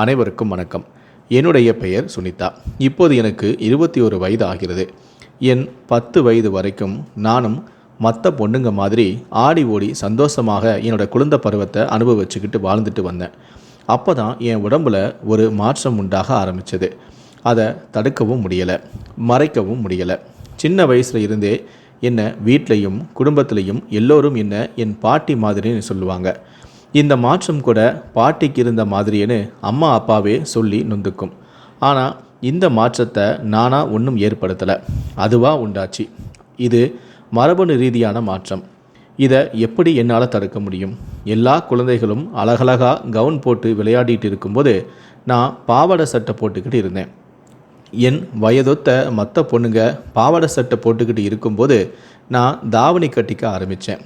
அனைவருக்கும் வணக்கம். என்னுடைய பெயர் சுனிதா. இப்போது எனக்கு இருபத்தி ஒரு வயது ஆகிறது என் பத்து வயது வரைக்கும் நானும் மற்ற பொண்ணுங்க மாதிரி ஆடி ஓடி சந்தோஷமாக என்னோட குழந்தை பருவத்தை அனுபவிச்சுக்கிட்டு வாழ்ந்துட்டு வந்தேன். அப்போ தான் என் உடம்புல ஒரு மாற்றம் உண்டாக ஆரம்பித்தது அதை தடுக்கவும் முடியலை மறைக்கவும் முடியலை. சின்ன வயசில் இருந்தே என்னை வீட்லேயும் குடும்பத்துலேயும் எல்லோரும் என்ன என் பாட்டி மாதிரின்னு சொல்லுவாங்க. இந்த மாற்றம் கூட பாட்டிக்கு இருந்த மாதிரியேன்னு அம்மா அப்பாவே சொல்லி நொந்துக்கும். ஆனால் இந்த மாற்றத்தை நானாக ஒன்றும் ஏற்படுத்தலை. அதுவாக உண்டாச்சு. இது மரபணு ரீதியான மாற்றம். இதை எப்படி என்னால் தடுக்க முடியும்? எல்லா குழந்தைகளும் அழகழகாக கவுன் போட்டு விளையாடிட்டு இருக்கும்போது நான் பாவாடை சட்டை போட்டுக்கிட்டு இருந்தேன். என் வயதொத்த மற்ற பொண்ணுங்க பாவாடை சட்டை போட்டுக்கிட்டு இருக்கும்போது நான் தாவணி கட்டிக்க ஆரம்பித்தேன்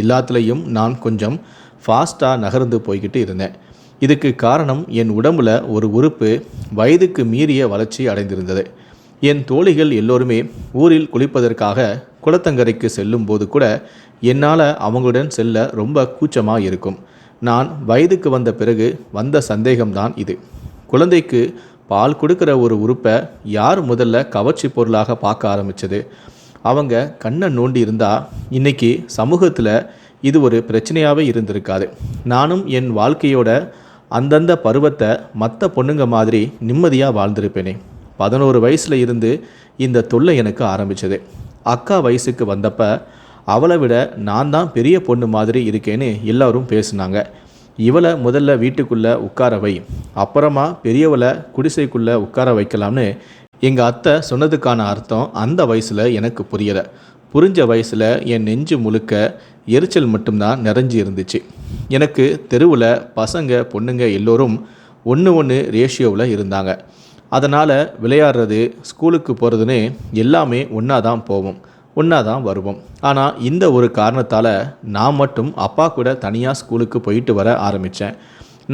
எல்லாத்துலேயும் நான் கொஞ்சம் ஃபாஸ்ட்டாக நகர்ந்து போய்கிட்டு இருந்தேன். இதுக்கு காரணம் என் உடம்புல ஒரு உறுப்பு வயதுக்கு மீறிய வளர்ச்சி அடைந்திருந்தது. என் தோழிகள் எல்லோருமே ஊரில் குளிப்பதற்காக குளத்தங்கரைக்கு செல்லும் போது கூட என்னால் அவங்களுடன் செல்ல ரொம்ப கூச்சமாக இருக்கும். நான் வயதுக்கு வந்த பிறகு வந்த சந்தேகம்தான் இது. குழந்தைக்கு பால் கொடுக்குற ஒரு உறுப்பை யார் முதல்ல கவர்ச்சி பொருளாக பார்க்க ஆரம்பிச்சது? அவங்க கண்ணை நோண்டி இருந்தால் இன்னைக்கு சமூகத்தில் இது ஒரு பிரச்சனையாகவே இருந்திருக்காது. நானும் என் வாழ்க்கையோட அந்தந்த பருவத்தை மற்ற பொண்ணுங்க மாதிரி நிம்மதியாக வாழ்ந்திருப்பேனே. பதினோரு வயசில் இருந்து இந்த தொல்லை எனக்கு ஆரம்பித்தது அக்கா வயசுக்கு வந்தப்ப அவளை விட நான் தான் பெரிய பொண்ணு மாதிரி இருக்கேன்னு எல்லோரும் பேசுனாங்க. இவளை முதல்ல வீட்டுக்குள்ளே உட்கார வை. அப்புறமா பெரியவளை குடிசைக்குள்ளே உட்கார வைக்கலாம்னு எங்கள் அத்தை சொன்னதுக்கான அர்த்தம் அந்த வயசில் எனக்கு புரியலை. புரிஞ்ச வயசில் என் நெஞ்சு முழுக்க எரிச்சல் மட்டும்தான் நிறைஞ்சு இருந்துச்சு. எனக்கு தெருவில் பசங்க பொண்ணுங்க எல்லோரும் ஒன்று ஒன்று ரேஷியோவில் இருந்தாங்க. அதனால் விளையாடுறது ஸ்கூலுக்கு போகிறதுன்னு எல்லாமே ஒன்றா தான் போவோம் ஒன்றா தான் வருவோம். ஆனால் இந்த ஒரு காரணத்தால் நான் மட்டும் அப்பா கூட தனியாக ஸ்கூலுக்கு போயிட்டு வர ஆரம்பித்தேன்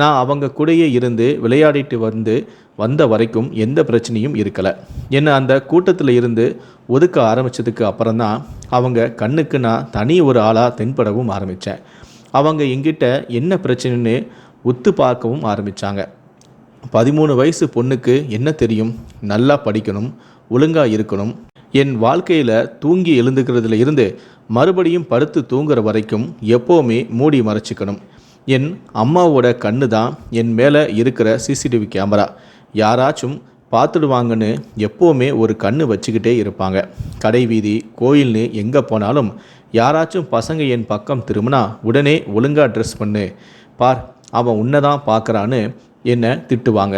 நான் அவங்க கூடயே இருந்து விளையாடிட்டு வந்து வந்த வரைக்கும் எந்த பிரச்சனையும் இருக்கலை. என்னை அந்த கூட்டத்தில் இருந்து ஒதுக்க ஆரம்பித்ததுக்கு அப்புறம்தான் அவங்க கண்ணுக்கு நான் தனி ஒரு ஆளாக தென்படவும் ஆரம்பித்தேன் அவங்க எங்கிட்ட என்ன பிரச்சனைன்னு ஒத்து பார்க்கவும் ஆரம்பித்தாங்க பதிமூணு வயசு பொண்ணுக்கு என்ன தெரியும்? நல்லா படிக்கணும் ஒழுங்காக இருக்கணும். என் வாழ்க்கையில் தூங்கி எழுந்துக்கிறதுல இருந்து மறுபடியும் படுத்து தூங்குற வரைக்கும் எப்போவுமே மூடி மறைச்சிக்கணும். என் அம்மாவோட கண்ணு தான் என் மேலே இருக்கிற சிசிடிவி கேமரா யாராச்சும் பார்த்துடுவாங்கன்னு எப்போவுமே ஒரு கண்ணு வச்சுக்கிட்டே இருப்பாங்க. கடை வீதி கோயில்னு எங்கே போனாலும் யாராச்சும் பசங்க என் பக்கம் திரும்பினா உடனே ஒழுங்காக ட்ரெஸ் பண்ணு. பார் அவன் உன்னை தான் பார்க்குறான்னு என்னை திட்டுவாங்க.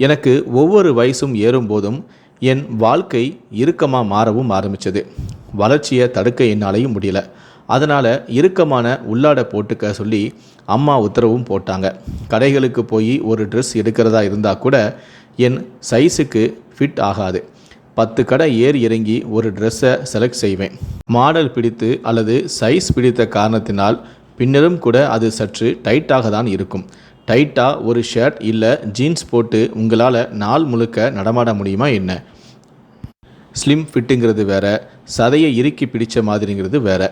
எனக்கு ஒவ்வொரு வயசும் ஏறும்போதும் என் வாழ்க்கை இறுக்கமாக மாறவும் ஆரம்பித்தது வளர்ச்சியை தடுக்க என்னாலையும் முடியல. அதனால் இறுக்கமான உள்ளாடை போட்டுக்க சொல்லி அம்மா உத்தரவும் போட்டாங்க. கடைகளுக்கு போய் ஒரு ட்ரெஸ் எடுக்கிறதா இருந்தால் கூட என் சைஸுக்கு ஃபிட் ஆகாது. பத்து கடை ஏறி இறங்கி ஒரு ட்ரெஸ்ஸை செலக்ட் செய்வேன். மாடல் பிடித்து அல்லது சைஸ் பிடித்த காரணத்தினால் பின்னரும் கூட அது சற்று டைட்டாக தான் இருக்கும். டைட்டாக ஒரு ஷர்ட் இல்லை ஜீன்ஸ் போட்டு உங்களால் நாள் முழுக்க நடமாட முடியுமா என்ன? ஸ்லிம் ஃபிட்டுங்கிறது வேற சதையை இறுக்கி பிடித்த மாதிரிங்கிறது வேறு.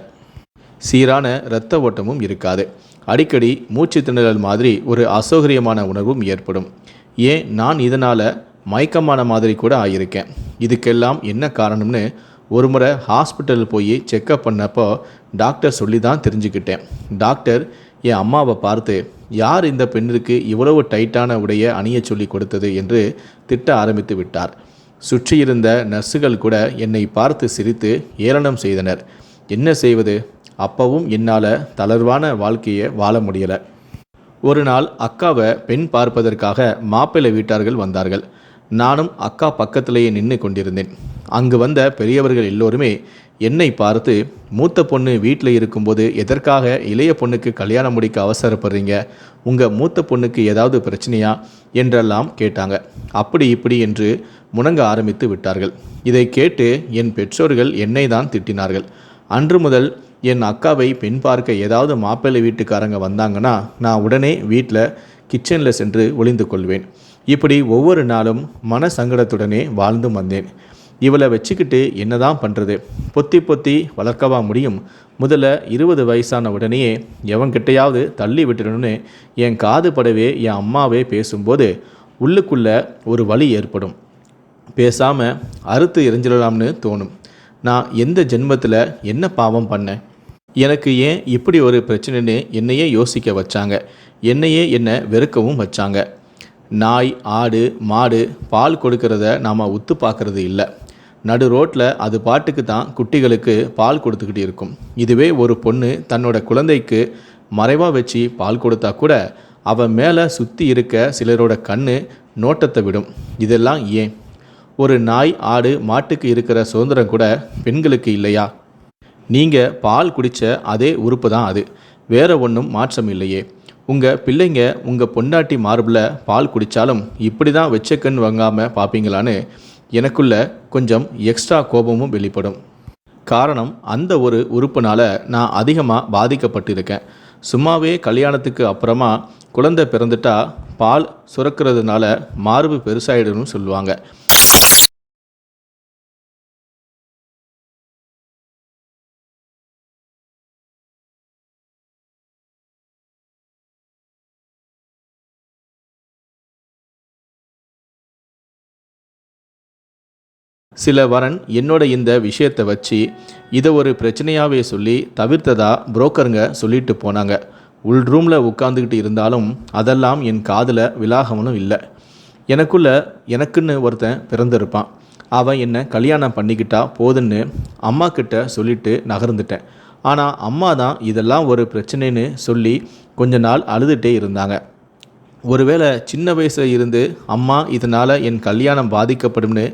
சீரான இரத்த ஓட்டமும் இருக்காது. அடிக்கடி மூச்சு திணறல் மாதிரி ஒரு அசௌகரியமான உணர்வும் ஏற்படும். ஏன்? நான் இதனால் மயக்கமான மாதிரி கூட ஆகியிருக்கேன் இதுக்கெல்லாம் என்ன காரணம்னு ஒரு முறை ஹாஸ்பிட்டல் போய் செக்கப் பண்ணப்போ டாக்டர் சொல்லி தான் தெரிஞ்சுக்கிட்டேன். டாக்டர் என் அம்மாவை பார்த்து யார் இந்த பெண்ணிற்கு இவ்வளவு டைட்டான உடைய அணிய சொல்லி கொடுத்தது? என்று திட்ட ஆரம்பித்து விட்டார். சுற்றியிருந்த நர்ஸுகள் கூட என்னை பார்த்து சிரித்து ஏளனம் செய்தனர். என்ன செய்வது? அப்பவும் என்னால் தளர்வான வாழ்க்கையை வாழ முடியலை. ஒரு நாள் அக்காவை பெண் பார்ப்பதற்காக மாப்பிள்ளை வீட்டார்கள் வந்தார்கள். நானும் அக்கா பக்கத்திலேயே நின்று கொண்டிருந்தேன். அங்கு வந்த பெரியவர்கள் எல்லோருமே என்னை பார்த்து மூத்த பொண்ணு வீட்டில் இருக்கும்போது எதற்காக இளைய பொண்ணுக்கு கல்யாணம் முடிக்க அவசரப்படுறீங்க? உங்கள் மூத்த பொண்ணுக்கு ஏதாவது பிரச்சனையா? என்றெல்லாம் கேட்டாங்க. அப்படி இப்படி என்று முணங்க ஆரம்பித்து விட்டார்கள். இதை கேட்டு என் பெற்றோர்கள் என்னை தான் திட்டினார்கள். அன்று முதல் என் அக்காவை பெண் பார்க்க ஏதாவது மாப்பிள்ளை வீட்டுக்காரங்க வந்தாங்கன்னா நான் உடனே வீட்டில் கிச்சனில் சென்று ஒளிந்து கொள்வேன். இப்படி ஒவ்வொரு நாளும் மன சங்கடத்துடனே வாழ்ந்து வந்தேன். இவளை வச்சுக்கிட்டு என்னதான் பண்ணுறது பொத்தி பொத்தி வளர்க்கவா முடியும்? முதல்ல இருபது வயசான உடனேயே எவன்கிட்டையாவது தள்ளி விட்டுடணும்னு என் காது படவே என் அம்மாவே பேசும்போது உள்ளுக்குள்ள ஒரு வலி ஏற்படும். பேசாமல் அறுத்து எரிஞ்சிடலாம்னு தோணும். நான் எந்த ஜென்மத்தில் என்ன பாவம் பண்ணேன்? எனக்கு ஏன் இப்படி ஒரு பிரச்சனைன்னு என்னையே யோசிக்க வச்சாங்க. என்னையே என்னை வெறுக்கவும் வச்சாங்க. நாய் ஆடு மாடு பால் கொடுக்கறத நாம் உத்து பார்க்கறது இல்லை. நடு ரோட்டில் அது பாட்டுக்கு தான் குட்டிகளுக்கு பால் கொடுத்துக்கிட்டு இருக்கும். இதுவே ஒரு பொண்ணு தன்னோட குழந்தைக்கு மறைவாக வச்சு பால் கொடுத்தா கூட அவன் மேலே சுற்றி இருக்க சிலரோட கண்ணு நோட்டத்தை விடும். இதெல்லாம் ஏன்? ஒரு நாய் ஆடு மாட்டுக்கு இருக்கிற சுதந்திரம் கூட பெண்களுக்கு இல்லையா? நீங்கள் பால் குடித்த அதே உறுப்பு தான் அது. வேற ஒன்றும் மாற்றம் இல்லையே. உங்கள் பிள்ளைங்க உங்கள் பொண்டாட்டி மார்பில் பால் குடித்தாலும் இப்படி தான் வச்ச கண் வாங்காமல் பார்ப்பீங்களான்னு எனக்குள்ள கொஞ்சம் எக்ஸ்ட்ரா கோபமும் வெளிப்படும். காரணம் அந்த ஒரு உறுப்புனால் நான் அதிகமாக பாதிக்கப்பட்டிருக்கேன். சும்மாவே கல்யாணத்துக்கு அப்புறமா குழந்தை பிறந்துட்டா பால் சுரக்கிறதுனால மார்பு பெருசாயிடும்னு சொல்லுவாங்க. சில வரன் என்னோட இந்த விஷயத்தை வச்சு இதை ஒரு பிரச்சனையாகவே சொல்லி தவிர்த்ததா புரோக்கருங்க சொல்லிட்டு போனாங்க. உள் ரூமில் உட்காந்துக்கிட்டு இருந்தாலும் அதெல்லாம் என் காதில் விலாகமனும் இல்லை. எனக்குள்ள எனக்குன்னு ஒருத்தன் பிறந்திருப்பான். அவன் என்னை கல்யாணம் பண்ணிக்கிட்டா போதுன்னு அம்மா கிட்ட சொல்லிட்டு நகர்ந்துட்டேன். ஆனால் அம்மா தான் இதெல்லாம் ஒரு பிரச்சனைன்னு சொல்லி கொஞ்ச நாள் அழுதுகிட்டே இருந்தாங்க. ஒருவேளை சின்ன வயசில் இருந்து அம்மா இதனால் என் கல்யாணம் பாதிக்கப்படும்னு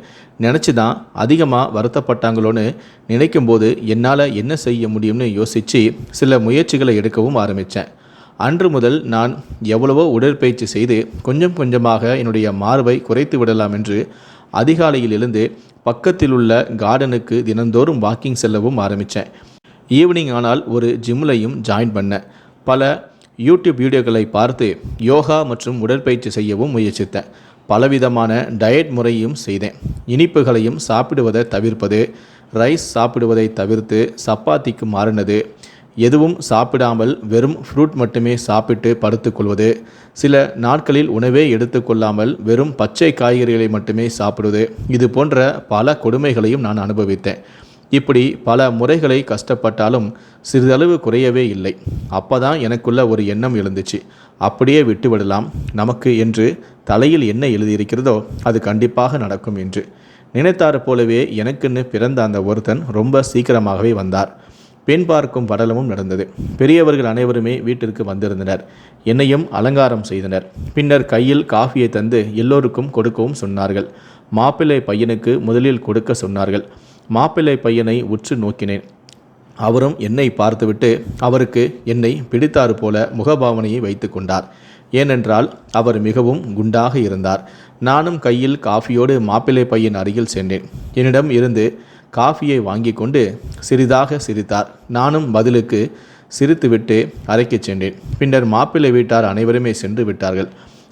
நினச்சி தான் அதிகமாக வருத்தப்பட்டாங்களோன்னு நினைக்கும்போது என்னால் என்ன செய்ய முடியும்னு யோசித்து சில முயற்சிகளை எடுக்கவும் ஆரம்பித்தேன் அன்று முதல் நான் எவ்வளவோ உடற்பயிற்சி செய்து கொஞ்சம் கொஞ்சமாக என்னுடைய மார்பை குறைத்து விடலாம் என்று அதிகாலையில் இருந்து பக்கத்தில் உள்ள கார்டனுக்கு தினந்தோறும் வாக்கிங் செல்லவும் ஆரம்பித்தேன் ஈவினிங் ஆனால் ஒரு ஜிம்லையும் ஜாயின் பண்ணேன். பல யூடியூப் வீடியோக்களை பார்த்து யோகா மற்றும் உடற்பயிற்சி செய்யவும் முயற்சித்தேன். பலவிதமான டயட் முறையும் செய்தேன். இனிப்புகளையும் சாப்பிடுவதை தவிர்ப்பது ரைஸ் சாப்பிடுவதை தவிர்த்து சப்பாத்திக்கு மாறினது எதுவும் சாப்பிடாமல் வெறும் ஃப்ரூட் மட்டுமே சாப்பிட்டு படுத்துக்கொள்வது சில நாட்களில் உணவே எடுத்துக்கொள்ளாமல் வெறும் பச்சை காய்கறிகளை மட்டுமே சாப்பிடுவது இது போன்ற பல கொடுமைகளையும் நான் அனுபவித்தேன். இப்படி பல முறைகளை கஷ்டப்பட்டாலும் சிறிதளவு குறையவே இல்லை. அப்போதான் எனக்குள்ள ஒரு எண்ணம் எழுந்துச்சு. அப்படியே விட்டுவிடலாம். நமக்கு என்று தலையில் என்ன எழுதியிருக்கிறதோ அது கண்டிப்பாக நடக்கும் என்று. நினைத்தாறு போலவே எனக்குன்னு பிறந்த அந்த ஒருத்தன் ரொம்ப சீக்கிரமாகவே வந்தார். பெண் பார்க்கும் படலமும் நடந்தது. பெரியவர்கள் அனைவருமே வீட்டிற்கு வந்திருந்தனர். என்னையும் அலங்காரம் செய்தனர். பின்னர் கையில் காஃபியை தந்து எல்லோருக்கும் கொடுக்கவும் சொன்னார்கள். மாப்பிள்ளை பையனுக்கு முதலில் கொடுக்க சொன்னார்கள். மாப்பிள்ளை பையனை உற்று நோக்கினேன். அவரும் என்னை பார்த்துவிட்டு அவருக்கு என்னை பிடித்தாறு போல முகபாவனையை வைத்து கொண்டார். ஏனென்றால் அவர் மிகவும் குண்டாக இருந்தார். நானும் கையில் காஃபியோடு மாப்பிள்ளை பையன் அருகில் சென்றேன். என்னிடம் இருந்து காஃபியை வாங்கி கொண்டு சிறிதாக சிரித்தார். நானும் பதிலுக்கு சிரித்துவிட்டு அறைக்குச் சென்றேன். பின்னர் மாப்பிள்ளை வீட்டார் அனைவருமே சென்று விட்டார்கள்.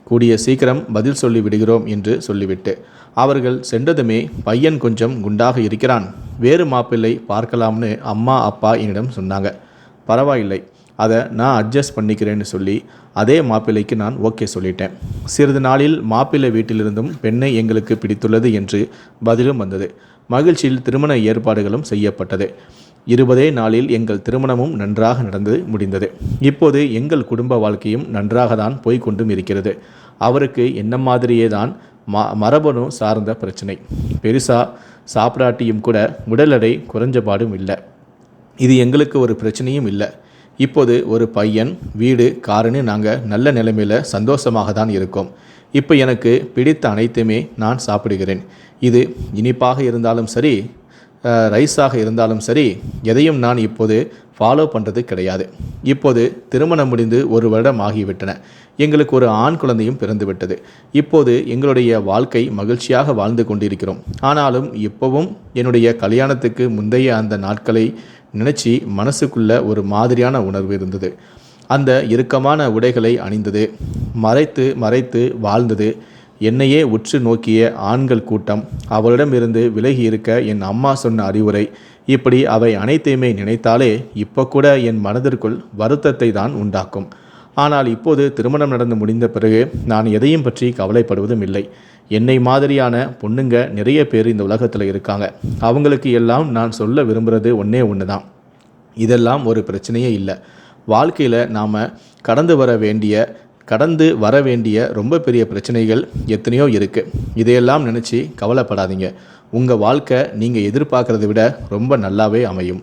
கூடிய சீக்கிரம் பதில் சொல்லி விடுகிறோம் என்று சொல்லிவிட்டு அவர்கள் சென்றதுமே பையன் கொஞ்சம் குண்டாக இருக்கிறான். வேறு மாப்பிள்ளை பார்க்கலாம்னு அம்மா அப்பா என்னிடம் சொன்னாங்க. பரவாயில்லை அதை நான் அட்ஜஸ்ட் பண்ணிக்கிறேன்னு சொல்லி அதே மாப்பிள்ளைக்கு நான் ஓகே சொல்லிட்டேன். சிறிது நாளில் மாப்பிள்ளை வீட்டிலிருந்தும் பெண்ணை எங்களுக்கு பிடித்துள்ளது என்று பதிலும் வந்தது. மகிழ்ச்சியில் திருமண ஏற்பாடுகளும் செய்யப்பட்டது. இருபதே நாளில் எங்கள் திருமணமும் நன்றாக நடந்து முடிந்தது. இப்போது எங்கள் குடும்ப வாழ்க்கையும் நன்றாக தான் போய்கொண்டும் இருக்கிறது. அவருக்கு என்ன மாதிரியே தான் ம மரபணு சார்ந்த பிரச்சனை. பெருசாக சாப்பிடாட்டியும் கூட உடல் எடை குறைஞ்சபாடும் இல்லை. இது எங்களுக்கு ஒரு பிரச்சனையும் இல்லை. இப்போது ஒரு பையன் வீடு காருன்னு நாங்கள் நல்ல நிலைமையில் சந்தோஷமாக தான் இருக்கோம். இப்போ எனக்கு பிடித்த அனைத்துமே நான் சாப்பிடுகிறேன். இது இனிப்பாக இருந்தாலும் சரி ரைஸாக இருந்தாலும் சரி எதையும் நான் இப்போது ஃபாலோ பண்ணுறது கிடையாது. இப்போது திருமணம் முடிந்து ஒரு வருடம் ஆகிவிட்டன. எங்களுக்கு ஒரு ஆண் குழந்தையும் பிறந்துவிட்டது. இப்போது எங்களுடைய வாழ்க்கை மகிழ்ச்சியாக வாழ்ந்து கொண்டிருக்கிறோம். ஆனாலும் இப்போவும் என்னுடைய கல்யாணத்துக்கு முந்தைய அந்த நாட்களை நினச்சி மனசுக்குள்ள ஒரு மாதிரியான உணர்வு இருந்தது. அந்த இறுக்கமான உடைகளை அணிந்தது. மறைத்து மறைத்து வாழ்ந்தது. என்னையே உற்று நோக்கிய ஆண்கள் கூட்டம். அவளிடமிருந்து விலகி இருக்க என் அம்மா சொன்ன அறிவுரை இப்படி அவை அனைத்தையுமே நினைத்தாலே இப்போ கூட என் மனதிற்குள் வருத்தத்தை தான் உண்டாக்கும். ஆனால் இப்போது திருமணம் நடந்து முடிந்த பிறகு நான் எதையும் பற்றி கவலைப்படுவதும் இல்லை. என்னை மாதிரியான பொண்ணுங்க நிறைய பேர் இந்த உலகத்தில் இருக்காங்க. அவங்களுக்கு எல்லாம் நான் சொல்ல விரும்புகிறது ஒன்றே ஒன்று தான் இதெல்லாம் ஒரு பிரச்சனையே இல்லை. வாழ்க்கையில் நாம் கடந்து வர வேண்டிய கடந்து வர வேண்டிய ரொம்ப பெரிய பிரச்சனைகள் எத்தனையோ இருக்குது இதையெல்லாம் நினச்சி கவலைப்படாதீங்க. உங்கள் வாழ்க்கை நீங்கள் எதிர்பார்க்குறத விட ரொம்ப நல்லாவே அமையும்.